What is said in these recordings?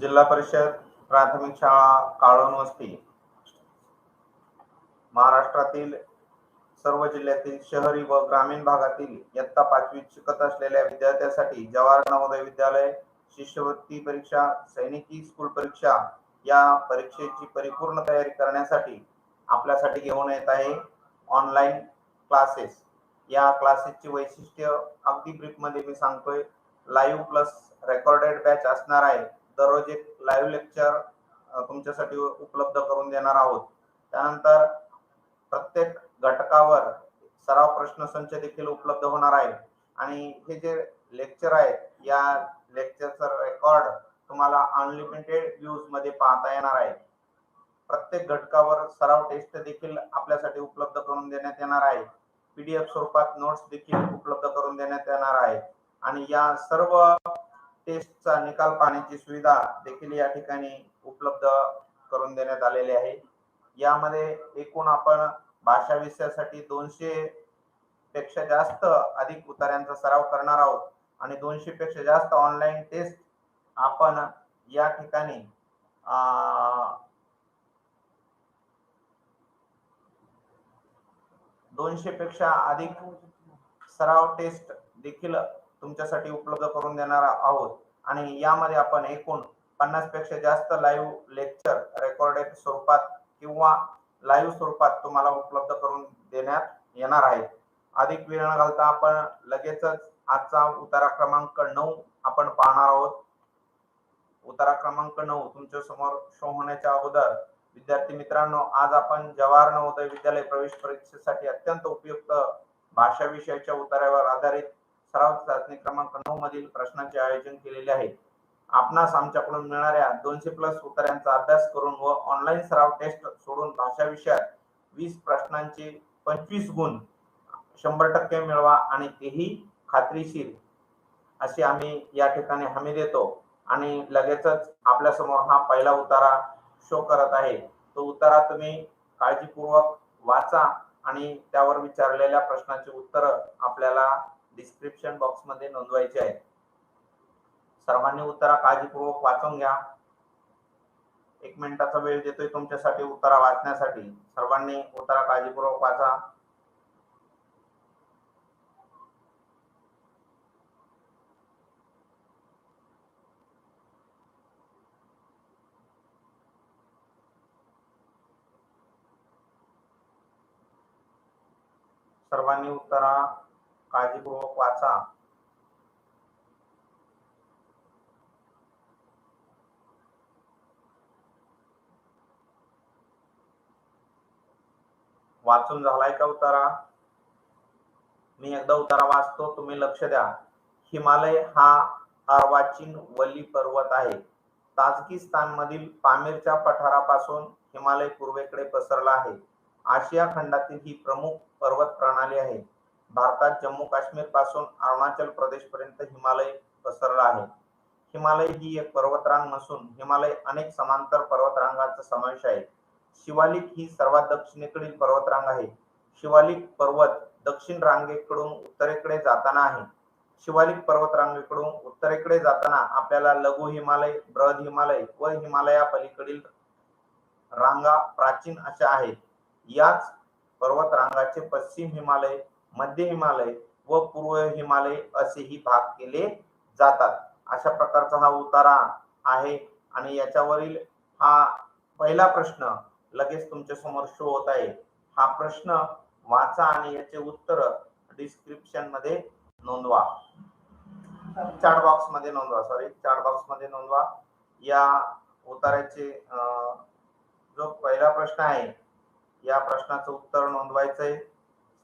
जिल्हा परिषद प्राथमिक शाळा काळून वस्ती महाराष्ट्रातील सर्व जिल्ह्यातील शहरी व ग्रामीण भागातील इयत्ता पाचवीत शिकत असलेल्या विद्यार्थ्यांसाठी जवाहर नवोदय विद्यालय शिष्यवृत्ती परीक्षा सैनिकी स्कूल परीक्षा या परीक्षेची परिपूर्ण तयारी करण्यासाठी आपल्यासाठी घेऊन येत आहे ऑनलाईन क्लासेस. या क्लासेसची वैशिष्ट्य अगदी ब्रीफमध्ये मी सांगतोय. लाईव्ह प्लस रेकॉर्डेड बॅच असणार आहे. दररोज एक लाईव्ह लेक्चर तुमच्यासाठी उपलब्ध करून देणार आहोत. त्यानंतर प्रत्येक घटकावर सराव प्रश्न संच देखील उपलब्ध होणार आहे. आणि हे जे लेक्चर आहेत या लेक्चरचा रेकॉर्ड तुम्हाला अनलिमिटेड व्ह्यूजमध्ये पाहता येणार आहे. प्रत्येक घटकावर सराव टेस्ट देखील आपल्यासाठी उपलब्ध करून देण्यात येणार आहे. पीडीएफ स्वरूपात नोट्स देखील उपलब्ध करून देण्यात येणार आहे आणि या सर्व टेस्टचा निकाल पाण्याची सुविधा देखील या ठिकाणी उपलब्ध करून देण्यात आलेली आहे. यामध्ये एकूण आपण भाषा विषयासाठी दोनशे पेक्षा जास्त अधिक उतार्यांचा सराव करणार आहोत आणि दोनशे पेक्षा जास्त ऑनलाईन टेस्ट आपण या ठिकाणी दोनशे पेक्षा अधिक सराव टेस्ट देखील तुमच्यासाठी उपलब्ध करून देणार आहोत. आणि यामध्ये आपण एकूण पन्नासपेक्षा जास्त लाईव्ह लेक्चर रेकॉर्डेड स्वरूपात किंवा लाईव्ह स्वरूपात तुम्हाला उपलब्ध करून देण्यात येणार आहे. अधिक वेळ न घालता आपण लगेचच आजचा उतारा क्रमांक नऊ आपण पाहणार आहोत. उतारा क्रमांक नऊ तुमच्यासमोर शो होण्याच्या अगोदर विद्यार्थी मित्रांनो आज आपण जवाहर नवोदय विद्यालय प्रवेश परीक्षेसाठी अत्यंत उपयुक्त भाषा विषयाच्या उतार्यावर आधारित सराव चाचणी क्रमांक नऊ मधील प्रश्नांचे आयोजन केलेले आहे. आपणास आमच्याकडून मिळणाऱ्या दोनशे प्लस उत्तरांचा अभ्यास करून व ऑनलाईन सराव टेस्ट सोडून भाषा विषयात वीस प्रश्नांचे पंचवीस गुण शंभर टक्के मिळवा आणि तेही खात्रीशीर. अशी आम्ही या ठिकाणी हमी देतो आणि लगेचच आपल्यासमोर हा पहिला उतारा शो करत आहे. तो उतारा तुम्ही काळजीपूर्वक वाचा आणि त्यावर विचारलेल्या प्रश्नाचे उत्तर आपल्याला डिस्क्रिप्शन बॉक्समध्ये नोंदवायचे आहेत. सर्वांनी उत्तरा काळजीपूर्वक वाचून घ्या. एक मिनिटाचा वेळ देतोय तुमच्यासाठी उत्तरा वाचण्यासाठी. सर्वांनी उत्तरा काळजीपूर्वक वाचा. सर्वांनी उत्तरा काळजीपूर्वक वाचा. वाचून झालाय का उतारा? मी एकदा उतारा वाचतो तुम्ही लक्ष द्या. हिमालय हा अर्वाचीन वली पर्वत आहे. ताजकिस्तान मधील पामीरच्या पठारापासून हिमालय पूर्वेकडे पसरला आहे. आशिया खंडातील ही प्रमुख पर्वत प्रणाली आहे. भारतात जम्मू काश्मीरपासून अरुणाचल प्रदेश पर्यंत हिमालय पसरला आहे. हिमालय ही एक पर्वतरांग नसून हिमालय अनेक समांतर पर्वतरांगांचा समावेश आहे. शिवालिक ही सर्वात दक्षिणेकडील पर्वतरांग आहे. शिवालिक पर्वत दक्षिण रांगेकडून उत्तरेकडे जाताना आहे. शिवालिक पर्वतरांगेकडून उत्तरेकडे जाताना आपल्याला लघु हिमालय बृहद हिमालय व हिमालया पलीकडील रांगा प्राचीन अशा आहेत. याच पर्वतरांगाचे पश्चिम हिमालय मध्य हिमालय व पूर्व हिमालय असेही भाग केले जातात. अशा प्रकारचा हा उतारा आहे. आणि याच्यावरील हा पहिला प्रश्न लगेच तुमच्यासमोर शो होत आहे. हा प्रश्न वाचा आणि याचे उत्तर डिस्क्रिप्शनमध्ये नोंदवा. चार्ट बॉक्समध्ये नोंदवा सॉरी चार्ट बॉक्समध्ये नोंदवा. या उताराचे जो पहिला प्रश्न आहे या प्रश्नाचं उत्तर नोंदवायचं आहे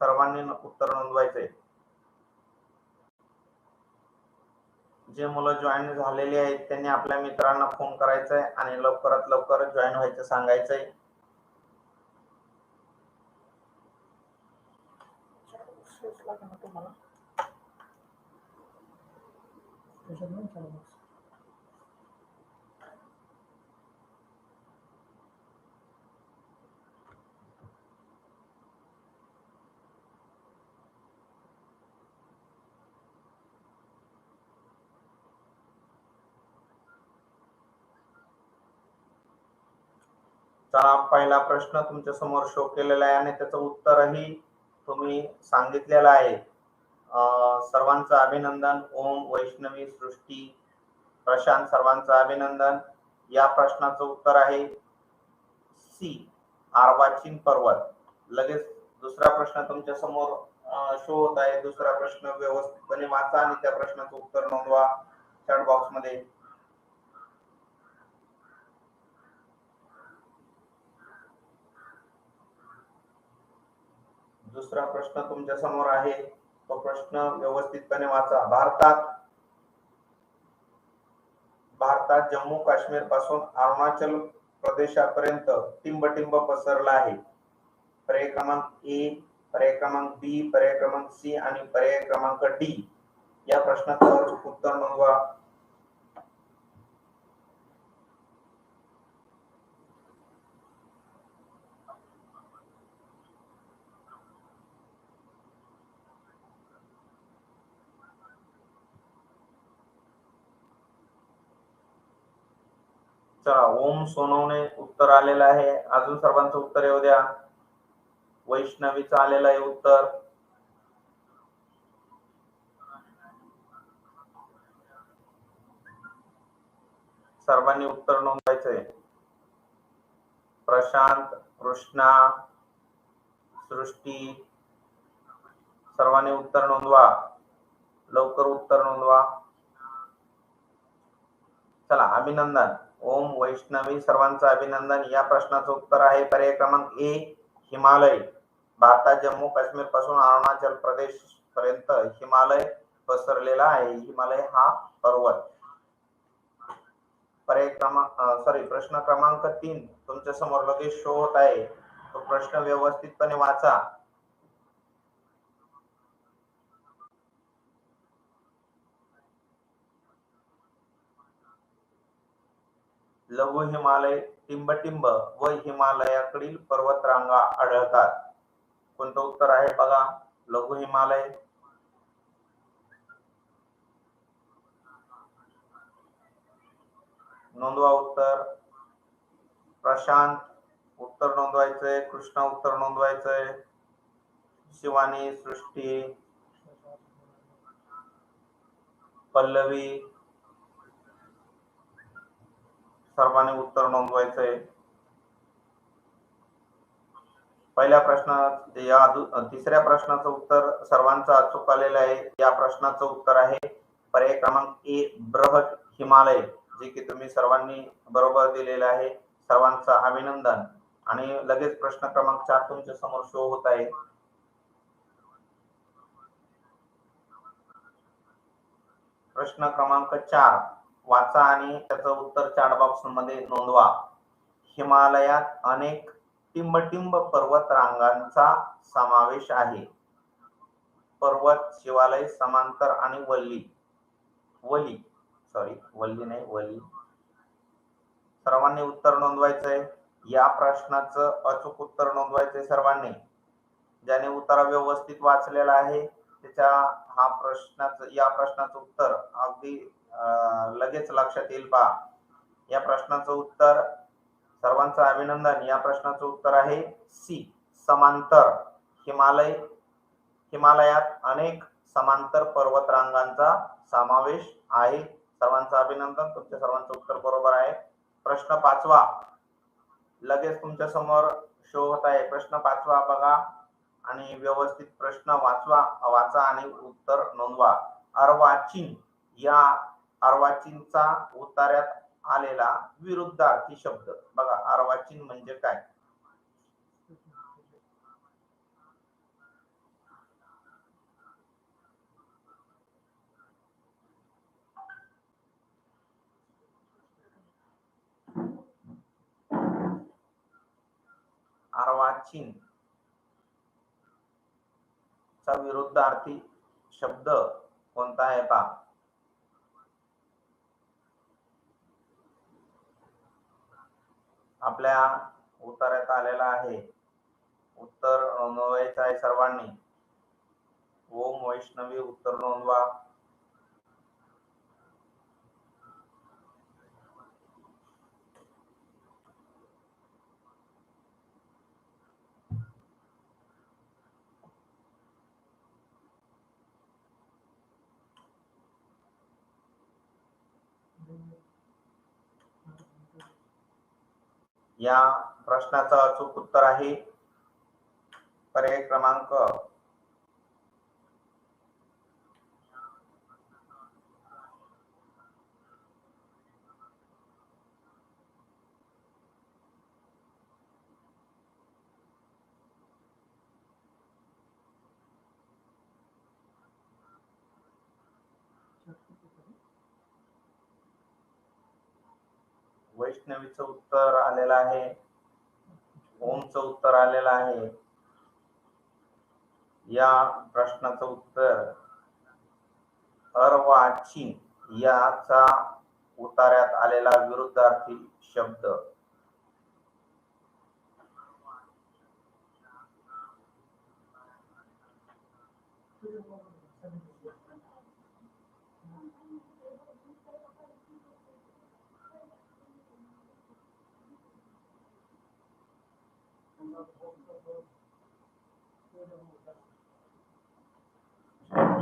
सर्वांनी उत्तर नोंदवायचे जे मुलं जॉईन झालेली आहेत त्यांनी आपल्या मित्रांना फोन करायचंय आहे आणि लवकरात लवकर जॉईन व्हायचं सांगायचंय. तुम्हाला चला पहिला प्रश्न तुमच्यासमोर शो केलेला आहे आणि त्याचं उत्तरही तुम्ही सांगितलेलं आहे. सर्वांचं अभिनंदन. ओम वैष्णवी सृष्टी. प्रशांत सर्वांचं अभिनंदन. या प्रश्नाचं उत्तर आहे सी आर्वाचीन पर्वत. लगेच दुसरा प्रश्न तुमच्यासमोर शो होत आहे. दुसरा प्रश्न व्यवस्थितपणे वाचा आणि त्या प्रश्नाचं उत्तर नोंदवा. चॅट बॉक्समध्ये. दुसरा प्रश्न तुमच्यासमोर आहे. तो प्रश्न व्यवस्थितपणे वाचा. भारतात भारतात जम्मू काश्मीरपासून अरुणाचल प्रदेशापर्यंत टिंबटिंब पसरला आहे. पर्याय क्रमांक ए पर्याय क्रमांक बी पर्याय क्रमांक सी आणि पर्याय क्रमांक डी. या प्रश्नाचं उत्तर नोंदवा. चला ओम सोनवणे उत्तर आलेलं आहे. अजून सर्वांचं उत्तर येऊ द्या. वैष्णवीचं आलेलं आहे उत्तर. सर्वांनी उत्तर नोंदवायचंय. प्रशांत कृष्णा सृष्टी. सर्वांनी उत्तर नोंदवा. लवकर उत्तर नोंदवा. चला अभिनंदन. ओम वैष्णवी सर्वांचं अभिनंदन. या प्रश्नाचं उत्तर आहे पर्याय क्रमांक ए हिमालय. भारतात जम्मू काश्मीरपासून अरुणाचल प्रदेश पर्यंत हिमालय पसरलेला आहे. हिमालय हा पर्वत. पर्याय क्रमांक सॉरी प्रश्न क्रमांक तीन तुमच्यासमोर लगेच शो होत आहे. तो प्रश्न व्यवस्थितपणे वाचा. लघु हिमालय टिंबटिंब व हिमालयाकडील पर्वतरांगा आढळतात. कोणतं उत्तर आहे बघा? लघु हिमालय. नोंदवा उत्तर. प्रशांत उत्तर नोंदवायचंय. कृष्णा उत्तर नोंदवायचंय. शिवानी सृष्टी. पल्लवी. सर्वांनी उत्तर नोंदवायचंय. पहिल्या प्रश्नात या तिसऱ्या प्रश्नाचं उत्तर सर्वांचं अचूक आलेलं आहे. या प्रश्नाचं उत्तर आहे पर्याय क्रमांक ए बृहत हिमालय जे की तुम्ही सर्वांनी बरोबर दिलेलं आहे. सर्वांचं अभिनंदन. आणि लगेच प्रश्न क्रमांक चार तुमच्यासमोर शो होत आहे. प्रश्न क्रमांक चार. वाचा आणि त्याचं उत्तर चॅट बॉक्समध्ये नोंदवा. हिमालयात अनेक टिंबटिंब पर्वत रांगांचा समावेश आहे. पर्वत शिवालय समांतर आणि वल्ली. वली सॉरी वल्ली नाही वली. सर्वांनी उत्तर नोंदवायचंय. या प्रश्नाचं अचूक उत्तर नोंदवायचंय सर्वांनी. ज्याने उत्तर व्यवस्थित वाचलेला आहे त्याच्या हा प्रश्नाचं या प्रश्नाचं उत्तर अगदी लगेच लक्षात येईल पहा. या प्रश्नाचं उत्तर सर्वांचं अभिनंदन. या प्रश्नाचं उत्तर आहे सी समांतर. हिमालय हिमालयात अनेक समांतर पर्वतरांगांचा समावेश आहे. सर्वांचं अभिनंदन. तुमच्या सर्वांचं उत्तर बरोबर आहे. प्रश्न पाचवा. लगेच तुमच्यासमोर शो होत आहे. प्रश्न पाचवा बघा. आणि व्यवस्थित प्रश्न वाचवा वाचा आणि उत्तर नोंदवा. अर्वाचीन या अर्वाचीनचा उतार्यात आलेला विरुद्धार्थी शब्द. बघा अर्वाचीन म्हणजे काय? अर्वाचीन. चा विरुद्धार्थी शब्द कोणता आहे पहा. आपल्या उतार्यात आलेला आहे. उत्तर नोंदवायचं आहे सर्वांनी. ओम वैष्णवी उत्तर नोंदवा. या प्रश्नाचं अचूक उत्तर आहे. पर्याय क्रमांक वैष्णवीचं उत्तर आलेलं आहे. ओमचं उत्तर आलेलं आहे. या प्रश्नाचं उत्तर अर्वाचीन याचा उतार्यात आलेला विरुद्धार्थी शब्द.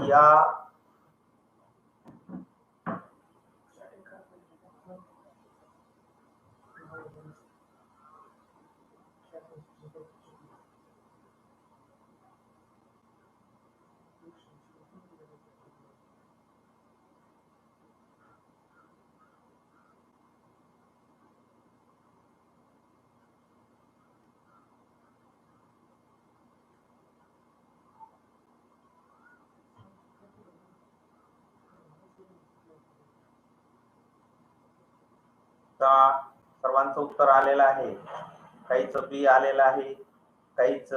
या चा सर्वांचं उत्तर आलेलं आहे. काहीच बी आलेलं आहे. काहीच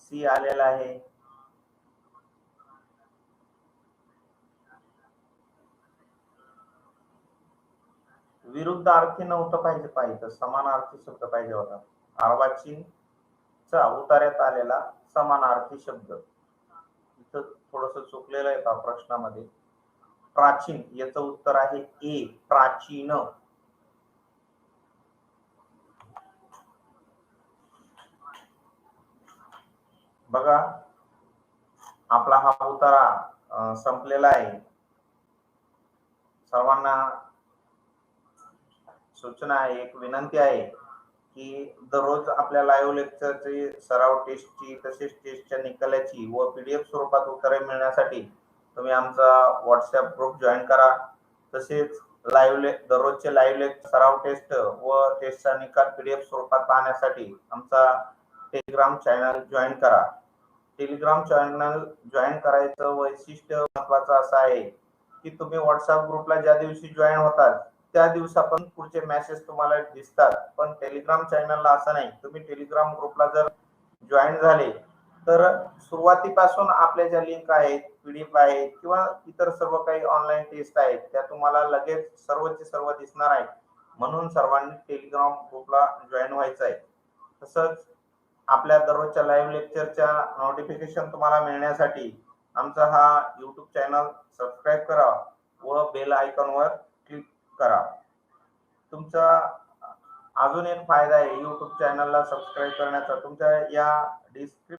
सी आलेलं आहे. विरुद्ध अर्थी नव्हतं पाहिजे पाहिजे. समानार्थी शब्द पाहिजे होता. आर्वाचीन चा उतार्यात आलेला समानार्थी शब्द. इथं थोडस चुकलेलं आहे का प्रश्नामध्ये? प्राचीन याचं उत्तर आहे ए प्राचीन. बघा आपला हा उतारा संपलेला आहे. सर्वांना सूचना आहे एक विनंती आहे की दररोज आपल्या लाईव्ह लेक्चरची सराव टेस्टची तसेच टेस्टच्या निकालाची व पीडीएफ स्वरूपात उत्तरे मिळण्यासाठी तुम्ही आमचा व्हॉट्सअप ग्रुप जॉईन करा. तसेच लाईव्ह ले दररोजचे लाईव्ह लेक्चर सराव टेस्ट व टेस्टचा निकाल पीडीएफ स्वरूपात पाहण्यासाठी आमचा टेलिग्राम चॅनल जॉईन करा. टेलिग्राम चॅनल जॉईन करायचं वैशिष्ट्य महत्वाचं असं आहे की तुम्ही व्हॉट्सअप ग्रुपला ज्या दिवशी जॉईन होतात त्या दिवसापासून पुढचे मेसेज तुम्हाला दिसतात. पण टेलिग्राम चॅनलला असं नाही. तुम्ही टेलिग्राम ग्रुपला जर जॉईन झाले तर सुरुवातीपासून आपल्या ज्या लिंक आहेत पीडीएफ आहेत किंवा इतर सर्व काही ऑनलाईन टेस्ट आहेत त्या तुम्हाला लगेच सर्वचे सर्व दिसणार आहेत. म्हणून सर्वांनी टेलिग्राम ग्रुपला जॉईन व्हायचं आहे. तसंच आपल्या दररोजच्या लाईव्ह लेक्चरच्या नोटिफिकेशन तुम्हाला मिळण्यासाठी आमचा हा यूट्यूब चॅनल सबस्क्राईब करा व बेल आयकॉनवर क्लिक करा. तुमचा अजून एक फायदा आहे यूट्यूब चॅनलला सबस्क्राईब करण्याचा. तुमच्या या डिस्क्रिप